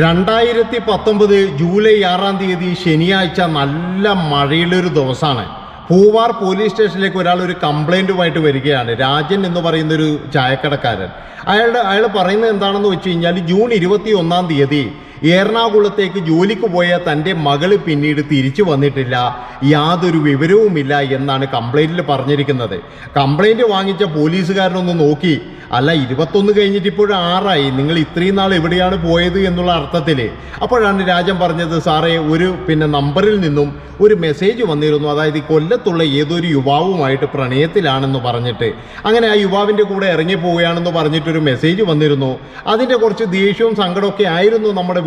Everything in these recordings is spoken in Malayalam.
രണ്ടായിരത്തി പത്തൊമ്പത് ജൂലൈ ആറാം തീയതി ശനിയാഴ്ച നല്ല മഴയുള്ളൊരു ദിവസമാണ്. പൂവാർ പോലീസ് സ്റ്റേഷനിലേക്ക് ഒരാൾ ഒരു കംപ്ലൈന്റുമായിട്ട് വരികയാണ്. രാജൻ എന്ന് പറയുന്ന ഒരു ചായക്കടക്കാരൻ. അയാളുടെ അയാൾ പറയുന്നത് എന്താണെന്ന് വെച്ച് കഴിഞ്ഞാൽ ജൂൺ ഇരുപത്തി ഒന്നാം തീയതി എറണാകുളത്തേക്ക് ജോലിക്ക് പോയ തന്റെ മകൾ പിന്നീട് തിരിച്ചു വന്നിട്ടില്ല. യാതൊരു വിവരവുമില്ല എന്നാണ് കംപ്ലൈന്റിൽ പറഞ്ഞിരിക്കുന്നത്. കംപ്ലൈന്റ് വാങ്ങിച്ച പോലീസുകാരനൊന്ന് നോക്കി. അല്ല ഇരുപത്തൊന്ന് കഴിഞ്ഞിട്ട് ഇപ്പോഴും ആറായി. നിങ്ങൾ ഇത്രയും നാൾ എവിടെയാണ് പോയത് എന്നുള്ള അർത്ഥത്തിൽ അപ്പോഴാണ് രാജൻ പറഞ്ഞത് സാറേ ഒരു പിന്നെ നമ്പറിൽ നിന്നും ഒരു മെസ്സേജ് വന്നിരുന്നു. അതായത് കൊല്ലത്തുള്ള ഏതൊരു യുവാവുമായിട്ട് പ്രണയത്തിലാണെന്ന് പറഞ്ഞിട്ട്. അങ്ങനെ ആ യുവാവിന്റെ കൂടെ ഇറങ്ങി പോവുകയാണെന്ന് പറഞ്ഞിട്ടൊരു മെസ്സേജ് വന്നിരുന്നു. അതിന്റെ കുറച്ച് ദേഷ്യവും സങ്കടമൊക്കെ ആയിരുന്നു നമ്മുടെ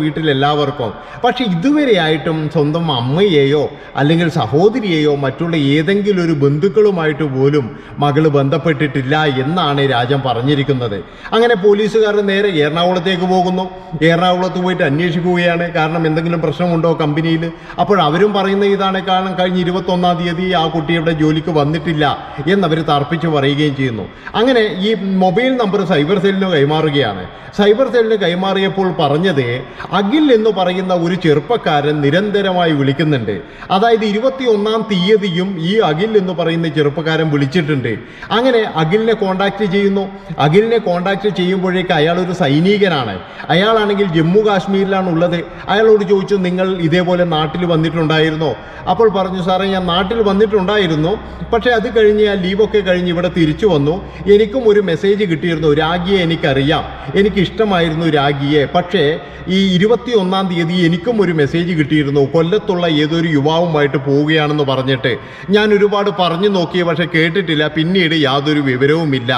പക്ഷേ പക്ഷെ ഇതുവരെയായിട്ടും സ്വന്തം അമ്മയെയോ അല്ലെങ്കിൽ സഹോദരിയെയോ മറ്റുള്ള ഏതെങ്കിലും ഒരു ബന്ധുക്കളുമായിട്ട് പോലും മകൾ ബന്ധപ്പെട്ടിട്ടില്ല എന്നാണ് രാജൻ പറഞ്ഞിരിക്കുന്നത്. അങ്ങനെ പോലീസുകാർ നേരെ എറണാകുളത്തേക്ക് പോകുന്നു. എറണാകുളത്ത് പോയിട്ട് അന്വേഷിക്കുകയാണ്. കാരണം എന്തെങ്കിലും പ്രശ്നമുണ്ടോ കമ്പനിയിൽ? അപ്പോൾ അവരും പറയുന്ന ഇതാണ്. കാരണം കഴിഞ്ഞ ഇരുപത്തൊന്നാം തീയതി ആ കുട്ടി ഇവിടെ ജോലിക്ക് വന്നിട്ടില്ല എന്നവർ തർപ്പിച്ച് പറയുകയും ചെയ്യുന്നു. അങ്ങനെ ഈ മൊബൈൽ നമ്പർ സൈബർ സെല്ലിന് കൈമാറുകയാണ്. സൈബർ സെല്ലിന് കൈമാറിയപ്പോൾ പറഞ്ഞത് അഖിൽ എന്ന് പറയുന്ന ഒരു ചെറുപ്പക്കാരൻ നിരന്തരമായി വിളിക്കുന്നുണ്ട്. അതായത് ഇരുപത്തി ഒന്നാം തീയതിയും ഈ അഖിൽ എന്ന് പറയുന്ന ചെറുപ്പക്കാരൻ വിളിച്ചിട്ടുണ്ട്. അങ്ങനെ അഖിലിനെ കോണ്ടാക്ട് ചെയ്യുന്നു. അഖിലിനെ കോണ്ടാക്ട് ചെയ്യുമ്പോഴേക്ക് അയാൾ ഒരു സൈനികനാണ്. അയാളാണെങ്കിൽ ജമ്മു കാശ്മീരിലാണ് ഉള്ളത്. അയാളോട് ചോദിച്ചു നിങ്ങൾ ഇതേപോലെ നാട്ടിൽ വന്നിട്ടുണ്ടായിരുന്നോ? അപ്പോൾ പറഞ്ഞു സാറേ ഞാൻ നാട്ടിൽ വന്നിട്ടുണ്ടായിരുന്നു. പക്ഷേ അത് കഴിഞ്ഞ് ഞാൻ ലീവൊക്കെ കഴിഞ്ഞ് ഇവിടെ തിരിച്ചു വന്നു. എനിക്കും ഒരു മെസ്സേജ് കിട്ടിയിരുന്നു രാഗിയെ എനിക്കറിയാം. എനിക്കിഷ്ടമായിരുന്നു രാഗിയെ. പക്ഷേ ഈ ഇരുപത്തി ഒന്നാം തീയതി എനിക്കും ഒരു മെസ്സേജ് കിട്ടിയിരുന്നു. കൊല്ലത്തുള്ള ഏതൊരു യുവാവുമായിട്ട് പോവുകയാണെന്ന് പറഞ്ഞിട്ട്. ഞാൻ ഒരുപാട് പറഞ്ഞു നോക്കി പക്ഷെ കേട്ടിട്ടില്ല. പിന്നീട് യാതൊരു വിവരവുമില്ല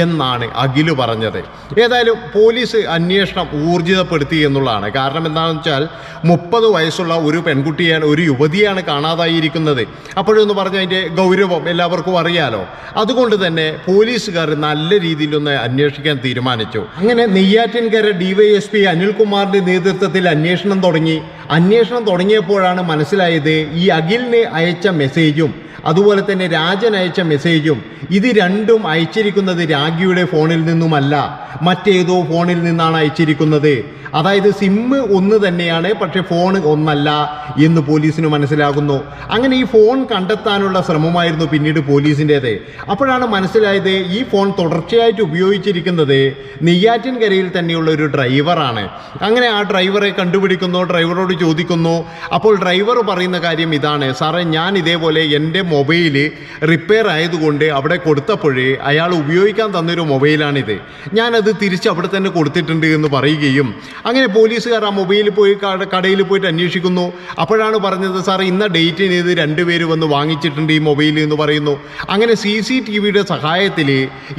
എന്നാണ് അഖിൽ പറഞ്ഞത്. ഏതായാലും പോലീസ് അന്വേഷണം ഊർജിതപ്പെടുത്തി എന്നുള്ളതാണ്. കാരണം എന്താണെന്ന് വെച്ചാൽ മുപ്പത് വയസ്സുള്ള ഒരു പെൺകുട്ടിയാണ് ഒരു യുവതിയാണ് കാണാതായിരിക്കുന്നത്. അപ്പോഴൊന്ന് പറഞ്ഞ അതിന്റെ ഗൗരവം എല്ലാവർക്കും അറിയാലോ. അതുകൊണ്ട് തന്നെ പോലീസുകാർ നല്ല രീതിയിലൊന്ന് അന്വേഷിക്കാൻ തീരുമാനിച്ചു. അങ്ങനെ നെയ്യാറ്റിൻകര ഡിവൈഎസ്പി അനിൽകുമാറിന്റെ നേതൃത്വത്തിൽ അന്വേഷണം തുടങ്ങി. അന്വേഷണം തുടങ്ങിയപ്പോഴാണ് മനസ്സിലായത് ഈ അഖിലിന് അയച്ച മെസ്സേജും അതുപോലെ തന്നെ രാജൻ അയച്ച മെസ്സേജും ഇത് രണ്ടും അയച്ചിരിക്കുന്നത് രാഖിയുടെ ഫോണിൽ നിന്നുമല്ല മറ്റേതോ ഫോണിൽ നിന്നാണ് അയച്ചിരിക്കുന്നത്. അതായത് സിമ്മ് ഒന്ന് തന്നെയാണ് പക്ഷെ ഫോൺ ഒന്നല്ല എന്ന് പോലീസിന് മനസ്സിലാകുന്നു. അങ്ങനെ ഈ ഫോൺ കണ്ടെത്താനുള്ള ശ്രമമായിരുന്നു പിന്നീട് പോലീസിന്റേത്. അപ്പോഴാണ് മനസ്സിലായത് ഈ ഫോൺ തുടർച്ചയായിട്ട് ഉപയോഗിച്ചിരിക്കുന്നത് നെയ്യാറ്റിൻകരയിൽ തന്നെയുള്ള ഒരു ഡ്രൈവറാണ്. അങ്ങനെ ആ ഡ്രൈവറെ കണ്ടുപിടിക്കുന്നു ഡ്രൈവറോട് ചോദിക്കുന്നു. അപ്പോൾ ഡ്രൈവർ പറയുന്ന കാര്യം ഇതാണ് സാറേ ഞാൻ ഇതേപോലെ എന്റെ മൊബൈൽ റിപ്പയർ ആയതുകൊണ്ട് അവിടെ കൊടുത്തപ്പോഴേ അയാൾ ഉപയോഗിക്കാൻ തന്നൊരു മൊബൈലാണിത്. ഞാനത് തിരിച്ച് അവിടെ തന്നെ കൊടുത്തിട്ടുണ്ട് എന്ന് പറയുകയും അങ്ങനെ പോലീസുകാർ ആ മൊബൈലിൽ പോയി കടയിൽ പോയിട്ട് അന്വേഷിക്കുന്നു. അപ്പോഴാണ് പറഞ്ഞത് സാർ ഇന്ന ഡേറ്റിന് ഇത് രണ്ടുപേര് വന്ന് വാങ്ങിച്ചിട്ടുണ്ട് ഈ മൊബൈൽ എന്ന് പറയുന്നു. അങ്ങനെ സി സി ടി വിയുടെ സഹായത്തിൽ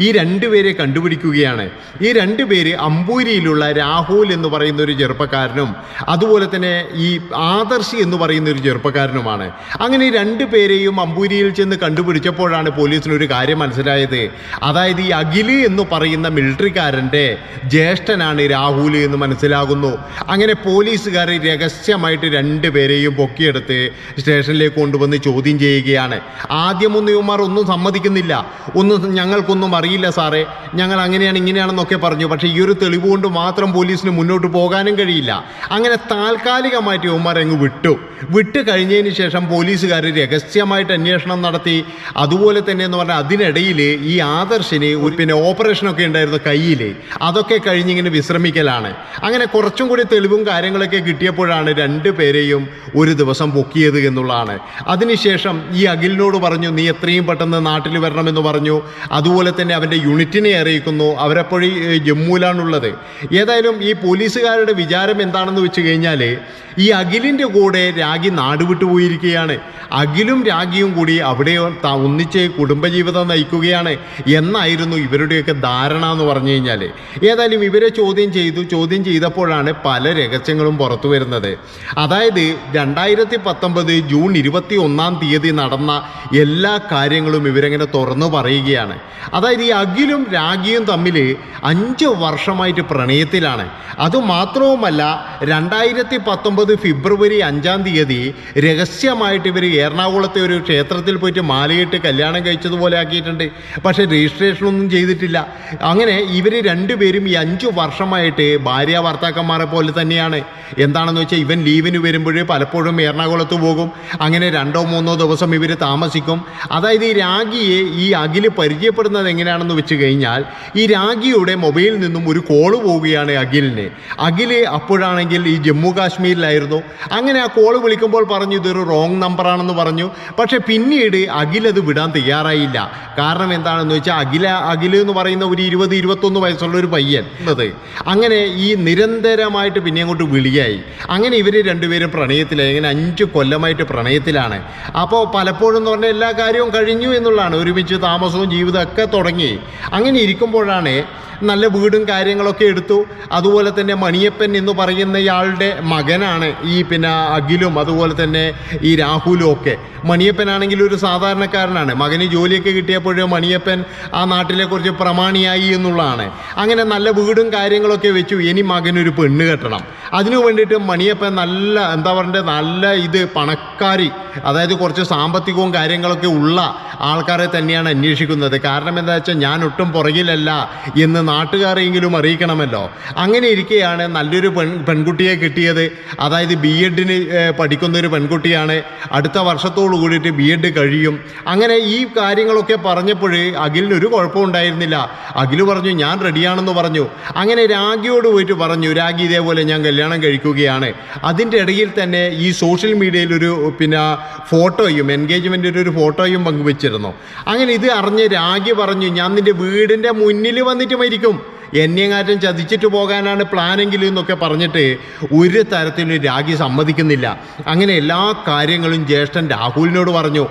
ഈ രണ്ടുപേരെ കണ്ടുപിടിക്കുകയാണ്. ഈ രണ്ടുപേര് അമ്പൂരിയിലുള്ള രാഹുൽ എന്ന് പറയുന്ന ഒരു ചെറുപ്പക്കാരനും അതുപോലെ തന്നെ ഈ ആദർശി എന്ന് പറയുന്ന ഒരു ചെറുപ്പക്കാരനുമാണ്. അങ്ങനെ രണ്ടു പേരെയും അമ്പൂരിയിൽ ചെന്ന് കണ്ടുപിടിച്ചപ്പോഴാണ് പോലീസിന് ഒരു കാര്യം മനസ്സിലായത്. അതായത് ഈ അഖിൽ എന്ന് പറയുന്ന മിലിറ്ററിക്കാരന്റെ ജ്യേഷ്ഠനാണ് രാഹുൽ എന്ന് മനസ്സിലാകുന്നു. അങ്ങനെ പോലീസുകാർ രഹസ്യമായിട്ട് രണ്ടുപേരെയും പൊക്കിയെടുത്ത് സ്റ്റേഷനിലേക്ക് കൊണ്ടുവന്ന് ചോദ്യം ചെയ്യുകയാണ്. ആദ്യമൊന്നും ഇവന്മാർ ഒന്നും സമ്മതിക്കുന്നില്ല. ഒന്നും ഞങ്ങൾക്കൊന്നും അറിയില്ല സാറേ. ഞങ്ങൾ അങ്ങനെയാണ് ഇങ്ങനെയാണെന്നൊക്കെ പറഞ്ഞു. പക്ഷേ ഈ ഒരു തെളിവ് കൊണ്ട് മാത്രം പോലീസിന് മുന്നോട്ട് പോകാനും കഴിയില്ല. അങ്ങനെ താൽക്കാലികമായിട്ട് ഇവന്മാർ അങ്ങ് വിട്ടു. വിട്ട് കഴിഞ്ഞതിന് ശേഷം പോലീസുകാർ രഹസ്യമായിട്ട് അന്വേഷണം നടത്തി. അതുപോലെ തന്നെ എന്ന് പറഞ്ഞാൽ അതിനിടയിൽ ഈ ആദർശിന് പിന്നെ ഓപ്പറേഷനൊക്കെ ഉണ്ടായിരുന്നു കയ്യിൽ അതൊക്കെ കഴിഞ്ഞിങ്ങനെ വിശ്രമിക്കലാണ്. അങ്ങനെ കുറച്ചും കൂടി തെളിവും കാര്യങ്ങളൊക്കെ കിട്ടിയപ്പോഴാണ് രണ്ട് പേരെയും ഒരു ദിവസം പൊക്കിയത് എന്നുള്ളതാണ്. അതിനുശേഷം ഈ അഖിലിനോട് പറഞ്ഞു നീ എത്രയും പെട്ടെന്ന് നാട്ടിൽ വരണമെന്ന് പറഞ്ഞു. അതുപോലെ തന്നെ അവന്റെ യൂണിറ്റിനെ അറിയിക്കുന്നു. അവരെപ്പോഴും ജമ്മുവിലാണുള്ളത്. ഏതായാലും ഈ പോലീസുകാരുടെ വിചാരം എന്താണെന്ന് വെച്ച് കഴിഞ്ഞാൽ ഈ അഖിലിന്റെ കൂടെ രാഗി നാടുവിട്ടു പോയിരിക്കുകയാണ്. അഖിലും രാഗിയും കൂടി അവിടെ ഒന്നിച്ച് കുടുംബജീവിതം നയിക്കുകയാണ് എന്നായിരുന്നു ഇവരുടെയൊക്കെ ധാരണ എന്ന് പറഞ്ഞു കഴിഞ്ഞാൽ ഏതായാലും ഇവരെ ചോദ്യം ചെയ്തു ചോദ്യം ചെയ്തപ്പോഴാണ് പല രഹസ്യങ്ങളും പുറത്തു വരുന്നത്. അതായത് രണ്ടായിരത്തി പത്തൊമ്പത് ജൂൺ ഇരുപത്തി ഒന്നാം തീയതി നടന്ന എല്ലാ കാര്യങ്ങളും ഇവരെങ്ങനെ തുറന്നു പറയുകയാണ്. അതായത് ഈ അഖിലും രാഗിയും തമ്മിൽ അഞ്ച് വർഷമായിട്ട് പ്രണയത്തിലാണ്. അതുമാത്രവുമല്ല രണ്ടായിരത്തി പത്തൊമ്പത് ഫെബ്രുവരി അഞ്ചാം തീയതി രഹസ്യമായിട്ട് ഇവർ എറണാകുളത്തെ ഒരു ക്ഷേത്രത്തിൽ പോയിട്ട് മാലയിട്ട് കല്യാണം കഴിച്ചതുപോലെ ആക്കിയിട്ടുണ്ട്. പക്ഷേ രജിസ്ട്രേഷനൊന്നും ചെയ്തിട്ടില്ല. അങ്ങനെ ഇവർ രണ്ടുപേരും ഈ അഞ്ച് വർഷമായിട്ട് ഭാര്യ ഭർത്താക്കന്മാരെ പോലെ തന്നെയാണ്. എന്താണെന്ന് വെച്ചാൽ ഇവൻ ലീവിന് വരുമ്പോൾ പലപ്പോഴും എറണാകുളത്ത് പോകും. അങ്ങനെ രണ്ടോ മൂന്നോ ദിവസം ഇവർ താമസിക്കും. അതായത് ഈ രാഗിയെ ഈ അഖിൽ പരിചയപ്പെടുന്നത് എങ്ങനെയാണെന്ന് വെച്ച് കഴിഞ്ഞാൽ ഈ രാഗിയുടെ മൊബൈലിൽ നിന്നും ഒരു കോൾ പോവുകയാണ് അഖിലിന്. അഖിൽ അപ്പോഴാണെങ്കിൽ ഈ ജമ്മു കാശ്മീരിലായിരുന്നു. അങ്ങനെ ആ കോൾ വിളിക്കുമ്പോൾ പറഞ്ഞു ഇതൊരു റോങ് നമ്പറാണെന്ന് പറഞ്ഞു. പക്ഷേ പിന്നീട് അഖിലത് വിടാൻ തയ്യാറായില്ല. കാരണം എന്താണെന്ന് വെച്ചാൽ അഖില അഖിൽ എന്ന് പറയുന്ന ഒരു ഇരുപത് ഇരുപത്തൊന്ന് വയസ്സുള്ള ഒരു പയ്യൻ. എന്നത് അങ്ങനെ ഈ നിരന്തരമായിട്ട് പിന്നെ അങ്ങോട്ട് വിളിയായി. അങ്ങനെ ഇവർ രണ്ടുപേരും പ്രണയത്തിലായി. അങ്ങനെ അഞ്ച് കൊല്ലമായിട്ട് പ്രണയത്തിലാണ്. അപ്പോൾ പലപ്പോഴും എന്ന് പറഞ്ഞാൽ എല്ലാ കാര്യവും കഴിഞ്ഞു എന്നുള്ളതാണ്. ഒരുമിച്ച് താമസവും ജീവിതമൊക്കെ തുടങ്ങി. അങ്ങനെ ഇരിക്കുമ്പോഴാണ് നല്ല വീടും കാര്യങ്ങളൊക്കെ എടുത്തു. അതുപോലെ തന്നെ മണിയപ്പൻ എന്ന് പറയുന്നയാളുടെ മകനാണ് ഈ പിന്നെ അഖിലും അതുപോലെ തന്നെ ഈ രാഹുലും ഒക്കെ. മണിയപ്പനാണെങ്കിൽ ഒരു സാധാരണക്കാരനാണ്. മകന് ജോലിയൊക്കെ കിട്ടിയപ്പോഴേ മണിയപ്പൻ ആ നാട്ടിലെ കുറച്ച് പ്രമാണിയായി എന്നുള്ളതാണ്. അങ്ങനെ നല്ല വീടും കാര്യങ്ങളൊക്കെ വെച്ചു. ഇനി മകനൊരു പെണ്ണ് കെട്ടണം. അതിനു വേണ്ടിയിട്ട് മണിയപ്പൻ നല്ല എന്താ പറയണ്ടേ നല്ല ഇത് പണക്കാരി അതായത് കുറച്ച് സാമ്പത്തികവും കാര്യങ്ങളൊക്കെ ഉള്ള ആൾക്കാരെ തന്നെയാണ് അന്വേഷിക്കുന്നത്. കാരണം എന്താ വെച്ചാൽ ഞാൻ ഒട്ടും പുറകിലല്ല എന്ന് നാട്ടുകാരെങ്കിലും അറിയിക്കണമല്ലോ. അങ്ങനെ ഇരിക്കുകയാണ് നല്ലൊരു പെൺ പെൺകുട്ടിയെ കിട്ടിയത്. അതായത് ബി എഡിന് പഠിക്കുന്ന ഒരു പെൺകുട്ടിയാണ്. അടുത്ത വർഷത്തോടു കൂടിയിട്ട് ബി എഡ് കഴിയും. അങ്ങനെ ഈ കാര്യങ്ങളൊക്കെ പറഞ്ഞപ്പോൾ അഖിലിന് ഒരു കുഴപ്പമുണ്ടായിരുന്നില്ല അഖിൽ പറഞ്ഞു ഞാൻ റെഡിയാണെന്ന് പറഞ്ഞു. അങ്ങനെ രാഗിയോട് പോയിട്ട് പറഞ്ഞു രാഗി ഇതേപോലെ ഞാൻ കല്യാണം കഴിക്കുകയാണ്. അതിന്റെ ഇടയിൽ തന്നെ ഈ സോഷ്യൽ മീഡിയയിൽ ഒരു പിന്നെ ഫോട്ടോയും എൻഗേജ്മെന്റിന്റെ ഒരു ഫോട്ടോയും പങ്കുവച്ചിരുന്നു. അങ്ങനെ ഇത് അറിഞ്ഞ് രാഗി പറഞ്ഞു ഞാൻ നിന്റെ വീടിന്റെ മുന്നിൽ വന്നിട്ട് മരിക്കും. എന്നെങ്ങാറ്റം ചതിച്ചിട്ട് പോകാനാണ് പ്ലാനെങ്കിൽ എന്നൊക്കെ പറഞ്ഞിട്ട് ഒരു തരത്തിലും രാഖി സമ്മതിക്കുന്നില്ല. അങ്ങനെ എല്ലാ കാര്യങ്ങളും ജ്യേഷ്ഠൻ രാഹുലിനോട് പറഞ്ഞു.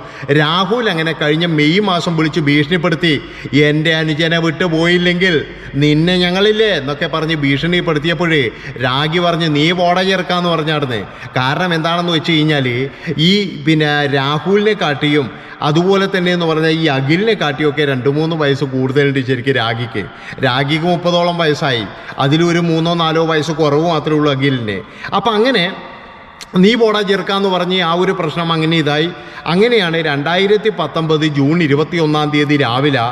രാഹുൽ അങ്ങനെ കഴിഞ്ഞ മെയ് മാസം വിളിച്ച് ഭീഷണിപ്പെടുത്തി എന്റെ അനുജനെ വിട്ടു പോയില്ലെങ്കിൽ നിന്നെ ഞങ്ങളില്ലേ? എന്നൊക്കെ പറഞ്ഞ് ഭീഷണിപ്പെടുത്തിയപ്പോഴേ രാഖി പറഞ്ഞ് നീ പോട ചേർക്കാന്ന് പറഞ്ഞാടുന്നേ. കാരണം എന്താണെന്ന് വെച്ച് കഴിഞ്ഞാൽ ഈ പിന്നെ രാഹുലിനെ കാട്ടിയും അതുപോലെ തന്നെ എന്ന് പറഞ്ഞാൽ ഈ അഖിലിനെ കാട്ടിയൊക്കെ രണ്ട് മൂന്ന് വയസ്സ് കൂടുതലുണ്ട് ശരിക്കും രാഗിക്ക് രാഗിക്ക് മുപ്പതോളം വയസ്സായി. അതിലൊരു മൂന്നോ നാലോ വയസ്സ് കുറവ് മാത്രമേ ഉള്ളൂ അഖിലിന് അപ്പം അങ്ങനെ നീ പോടാ ചെറുക്കാന്ന് പറഞ്ഞ് ആ ഒരു പ്രശ്നം അങ്ങനെ ഇതായി. അങ്ങനെയാണ് രണ്ടായിരത്തി പത്തൊമ്പത് ജൂൺ ഇരുപത്തി ഒന്നാം തീയതി രാവിലെ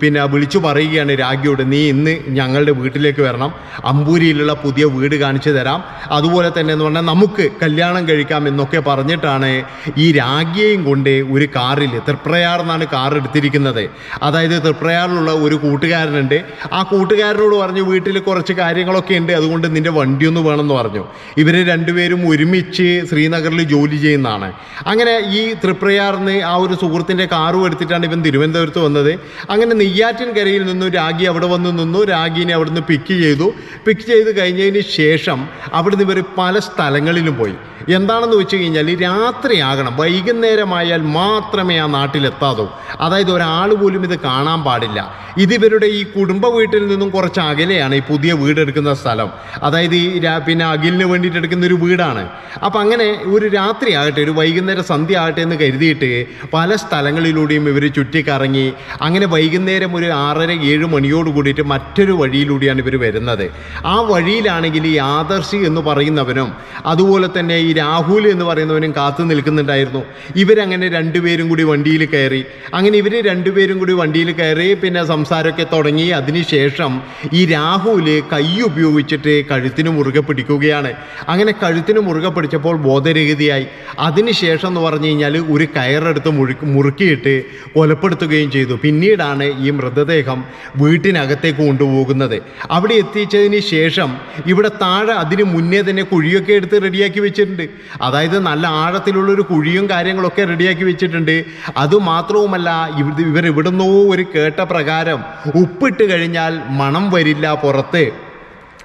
പിന്നെ വിളിച്ചു പറയുകയാണ് രാഗിയോട് നീ ഇന്ന് ഞങ്ങളുടെ വീട്ടിലേക്ക് വരണം. അമ്പൂരിയിലുള്ള പുതിയ വീട് കാണിച്ചു തരാം. അതുപോലെ തന്നെ എന്ന് പറഞ്ഞാൽ നമുക്ക് കല്യാണം കഴിക്കാം എന്നൊക്കെ പറഞ്ഞിട്ടാണ് ഈ രാഗിയെയും കൊണ്ട് ഒരു കാറിൽ തൃപ്രയാർ എന്നാണ് കാർ എടുത്തിരിക്കുന്നത്. അതായത് തൃപ്രയാറിലുള്ള ഒരു കൂട്ടുകാരനുണ്ട്. ആ കൂട്ടുകാരനോട് പറഞ്ഞു വീട്ടിൽ കുറച്ച് കാര്യങ്ങളൊക്കെ ഉണ്ട്. അതുകൊണ്ട് നിന്റെ വണ്ടിയൊന്ന് വേണമെന്ന് പറഞ്ഞു. ഇവർ രണ്ടുപേരും ഒരുമിച്ച് ശ്രീനഗറിൽ ജോലി ചെയ്യുന്നതാണ്. അങ്ങനെ ഈ തൃപ്രയാറിന് ആ ഒരു സുഹൃത്തിന്റെ കാറും എടുത്തിട്ടാണ് ഇവൻ തിരുവനന്തപുരത്ത് വന്നത്. അങ്ങനെ നെയ്യാറ്റിൻകരയിൽ നിന്നും രാഗി അവിടെ വന്ന് നിന്നു രാഗിനെ അവിടുന്ന് പിക്ക് ചെയ്തു. പിക്ക് ചെയ്ത് കഴിഞ്ഞതിന് ശേഷം അവിടുന്ന് ഇവർ പല സ്ഥലങ്ങളിലും പോയി. എന്താണെന്ന് വെച്ച് കഴിഞ്ഞാൽ രാത്രിയാകണം. വൈകുന്നേരമായാൽ മാത്രമേ ആ നാട്ടിലെത്താതൂ. അതായത് ഒരാൾ പോലും ഇത് കാണാൻ പാടില്ല. ഇതിവരുടെ ഈ കുടുംബ വീട്ടിൽ നിന്നും കുറച്ച് അകലെയാണ് ഈ പുതിയ വീടെടുക്കുന്ന സ്ഥലം. അതായത് ഈ പിന്നെ അഖിലിന് വേണ്ടിയിട്ട് എടുക്കുന്ന ഒരു വീടാണ്. അപ്പം അങ്ങനെ ഒരു രാത്രി ആകട്ടെ ഒരു വൈകുന്നേരം സന്ധ്യ ആകട്ടെ എന്ന് കരുതിയിട്ട് പല സ്ഥലങ്ങളിലൂടെയും ഇവർ ചുറ്റിക്കറങ്ങി അങ്ങനെ വൈകുന്നേരം ഒരു ആറര ഏഴ് മണിയോട് കൂടിയിട്ട് മറ്റൊരു വഴിയിലൂടെയാണ് ഇവർ വരുന്നത്. ആ വഴിയിലാണെങ്കിൽ ഈ ആദർശി എന്ന് പറയുന്നവനും അതുപോലെ തന്നെ ഈ രാഹുൽ എന്ന് പറയുന്നവനും കാത്തു നിൽക്കുന്നുണ്ടായിരുന്നു. ഇവരങ്ങനെ രണ്ടുപേരും കൂടി വണ്ടിയിൽ കയറി. അങ്ങനെ ഇവർ രണ്ടുപേരും കൂടി വണ്ടിയിൽ കയറി പിന്നെ സംസാരമൊക്കെ തുടങ്ങി. അതിനുശേഷം ഈ രാഹുൽ കൈ ഉപയോഗിച്ചിട്ട് കഴുത്തിന് മുറുകെ പിടിക്കുകയാണ്. അങ്ങനെ കഴുത്തിന് മുറുകെ പിടിച്ചപ്പോൾ ബോധരഹിതയായി. അതിനുശേഷം എന്ന് പറഞ്ഞു കഴിഞ്ഞാൽ ഒരു കയറെടുത്ത് മുഴു മുറുക്കിയിട്ട് കൊലപ്പെടുത്തുകയും ചെയ്തു. പിന്നീടാണ് ഈ മൃതദേഹം വീട്ടിനകത്തേക്ക് കൊണ്ടുപോകുന്നത്. അവിടെ എത്തിച്ചതിന് ശേഷം ഇവിടെ താഴെ അതിന് മുന്നേ തന്നെ കുഴിയൊക്കെ എടുത്ത് റെഡിയാക്കി വെച്ചിട്ടുണ്ട്. അതായത് നല്ല ആഴത്തിലുള്ളൊരു കുഴിയും കാര്യങ്ങളൊക്കെ റെഡിയാക്കി വെച്ചിട്ടുണ്ട്. അതുമാത്രവുമല്ല ഇവർ ഇവിടുന്നോ ഒരു കേട്ട പ്രകാരം ഉപ്പിട്ട് കഴിഞ്ഞാൽ മണം വരില്ല പുറത്ത്.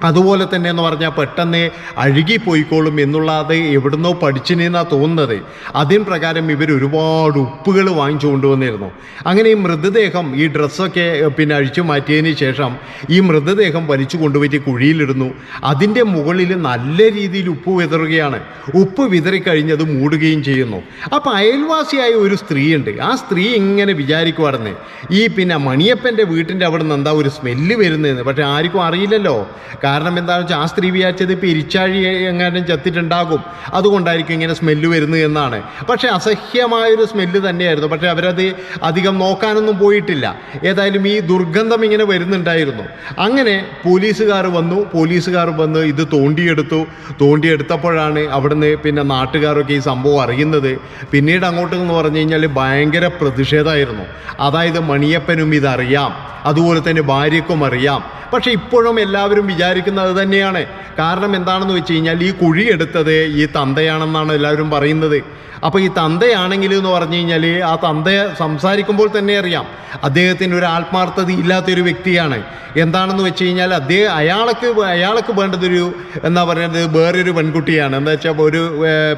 അതുപോലെ തന്നെ എന്ന് പറഞ്ഞാൽ പെട്ടെന്ന് അഴുകിപ്പോയിക്കോളും എന്നുള്ളത് എവിടുന്നോ പഠിച്ചിനെന്നാണ് തോന്നുന്നത്. അതിന് പ്രകാരം ഇവർ ഒരുപാട് ഉപ്പുകൾ വാങ്ങിച്ചു കൊണ്ടുവന്നിരുന്നു. അങ്ങനെ ഈ മൃതദേഹം ഈ ഡ്രസ്സൊക്കെ പിന്നെ അഴിച്ചു മാറ്റിയതിന് ശേഷം ഈ മൃതദേഹം വലിച്ചു കൊണ്ടുപോയിട്ട് കുഴിയിലിടുന്നു. അതിന്റെ മുകളിൽ നല്ല രീതിയിൽ ഉപ്പ് വിതറുകയാണ്. ഉപ്പ് വിതറിക്കഴിഞ്ഞത് മൂടുകയും ചെയ്യുന്നു. അപ്പോൾ അയൽവാസിയായ ഒരു സ്ത്രീയുണ്ട്. ആ സ്ത്രീ ഇങ്ങനെ വിചാരിക്കുവാണെന്ന് ഈ പിന്നെ മണിയപ്പന്റെ വീട്ടിന്റെ അവിടെ നിന്ന് എന്താ ഒരു സ്മെല്ല് വരുന്നതെന്ന് പക്ഷെ ആർക്കും അറിയില്ലല്ലോ. കാരണം എന്താണെന്ന് വെച്ചാൽ ആ സ്ത്രീ വിചാരിച്ചത് ഇപ്പോൾ ഇരിച്ചാഴി എങ്ങാനും ചത്തിട്ടുണ്ടാകും. അതുകൊണ്ടായിരിക്കും ഇങ്ങനെ സ്മെല്ല് വരുന്നത് എന്നാണ്. പക്ഷേ അസഹ്യമായൊരു സ്മെല്ല് തന്നെയായിരുന്നു. പക്ഷേ അവരത് അധികം നോക്കാനൊന്നും പോയിട്ടില്ല. ഏതായാലും ഈ ദുർഗന്ധം ഇങ്ങനെ വരുന്നുണ്ടായിരുന്നു. അങ്ങനെ പോലീസുകാർ വന്നു. പോലീസുകാർ വന്ന് ഇത് തോണ്ടിയെടുത്തു. തോണ്ടിയെടുത്തപ്പോഴാണ് അവിടുന്ന് പിന്നെ നാട്ടുകാരൊക്കെ ഈ സംഭവം അറിയുന്നത്. പിന്നീട് അങ്ങോട്ട് എന്ന് പറഞ്ഞു കഴിഞ്ഞാൽ ഭയങ്കര പ്രതിഷേധമായിരുന്നു. അതായത് മണിയപ്പനും ഇതറിയാം. അതുപോലെ തന്നെ ഭാര്യക്കും അറിയാം. പക്ഷെ ഇപ്പോഴും എല്ലാവരും വിചാരിക്കുന്നത് തന്നെയാണ്. കാരണം എന്താണെന്ന് വെച്ച് കഴിഞ്ഞാൽ ഈ കുഴി എടുത്തത് ഈ തന്തയാണെന്നാണ് എല്ലാവരും പറയുന്നത്. അപ്പോൾ ഈ തന്തയാണെങ്കിൽ എന്ന് പറഞ്ഞു കഴിഞ്ഞാൽ ആ തന്ത സംസാരിക്കുമ്പോൾ തന്നെ അറിയാം. അദ്ദേഹത്തിന് ഒരു ആത്മാർത്ഥത ഇല്ലാത്തൊരു വ്യക്തിയാണ്. എന്താണെന്ന് വെച്ച് കഴിഞ്ഞാൽ അദ്ദേഹം അയാൾക്ക് അയാൾക്ക് വേണ്ടതൊരു എന്താ പറയുന്നത് വേറൊരു പെൺകുട്ടിയാണ്. എന്താ വെച്ചാൽ ഒരു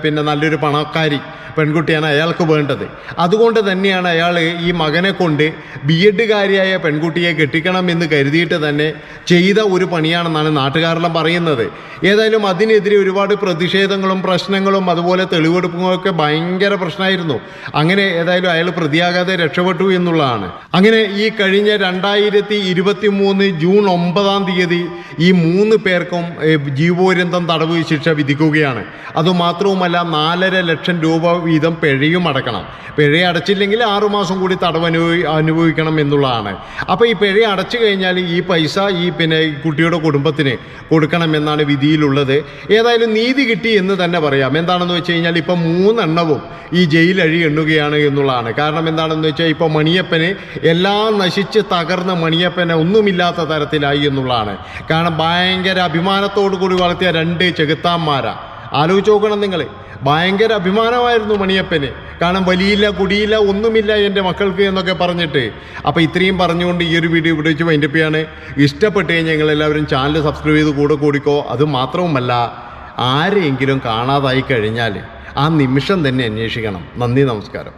പിന്നെ നല്ലൊരു പണക്കാരി പെൺകുട്ടിയാണ് അയാൾക്ക് വേണ്ടത്. അതുകൊണ്ട് തന്നെയാണ് അയാൾ ഈ മകനെ കൊണ്ട് ബി എഡുകാരിയായ പെൺകുട്ടിയെ കെട്ടിക്കണം എന്ന് കരുതിയിട്ട് തന്നെ ചെയ്ത ഒരു പണിയാണെന്നാണ് നാട്ടുകാരെല്ലാം പറയുന്നത്. ഏതായാലും അതിനെതിരെ ഒരുപാട് പ്രതിഷേധങ്ങളും പ്രശ്നങ്ങളും അതുപോലെ തെളിവെടുപ്പുകളൊക്കെ ഭയങ്കര പ്രശ്നമായിരുന്നു. അങ്ങനെ ഏതായാലും അയാൾ പ്രതിയാകാതെ രക്ഷപ്പെട്ടു എന്നുള്ളതാണ്. അങ്ങനെ ഈ കഴിഞ്ഞ രണ്ടായിരത്തി ഇരുപത്തി മൂന്ന് ജൂൺ ഒമ്പതാം തീയതി ഈ മൂന്ന് പേർക്കും ജീവപര്യന്തം തടവ് ശിക്ഷ വിധിക്കുകയാണ്. അതുമാത്രവുമല്ല നാലര ലക്ഷം രൂപ വീതം പിഴയും അടക്കണം. പിഴ അടച്ചില്ലെങ്കിൽ ആറുമാസം കൂടി തടവ് അനുഭവി അനുഭവിക്കണം എന്നുള്ളതാണ്. അപ്പോൾ ഈ പിഴ അടച്ചു കഴിഞ്ഞാൽ ഈ പൈസ ഈ പിന്നെ കുട്ടിയുടെ കുട്ടിയുടെ കുടുംബത്തിന് കൊടുക്കണമെന്നാണ് വിധിയിലുള്ളത്. ഏതായാലും നീതി കിട്ടി എന്ന് തന്നെ പറയാം. എന്താണെന്ന് വെച്ച് കഴിഞ്ഞാൽ ഇപ്പം മൂന്നെണ്ണവും ഈ ജയിലഴി എണ്ണുകയാണ് എന്നുള്ളതാണ്. കാരണം എന്താണെന്ന് വെച്ചാൽ ഇപ്പോൾ മണിയപ്പന് എല്ലാം നശിച്ച് തകർന്ന മണിയപ്പനെ ഒന്നുമില്ലാത്ത തരത്തിലായി എന്നുള്ളതാണ്. കാരണം ഭയങ്കര അഭിമാനത്തോടു കൂടി വളർത്തിയ രണ്ട് ചെകുത്താന്മാരാ. ആലോചിച്ച് നോക്കണം നിങ്ങൾ ഭയങ്കര അഭിമാനമായിരുന്നു മണിയപ്പന്. കാരണം വലിയില്ല കുടിയില്ല ഒന്നുമില്ല എന്റെ മക്കൾക്ക് എന്നൊക്കെ പറഞ്ഞിട്ട്. അപ്പോൾ ഇത്രയും പറഞ്ഞുകൊണ്ട് ഈ ഒരു വീഡിയോ ഇവിടെ വെച്ച് വൈൻഡപ്പ് ചെയ്യാണ്. ഇഷ്ടപ്പെട്ട് കഴിഞ്ഞാൽ നിങ്ങൾ എല്ലാവരും ചാനൽ സബ്സ്ക്രൈബ് ചെയ്ത് കൂടെ കൂടിക്കോ. അത് മാത്രവുമല്ല ആരെയെങ്കിലും കാണാതായി കഴിഞ്ഞാൽ ആ നിമിഷം തന്നെ അന്വേഷിക്കണം. നന്ദി നമസ്കാരം.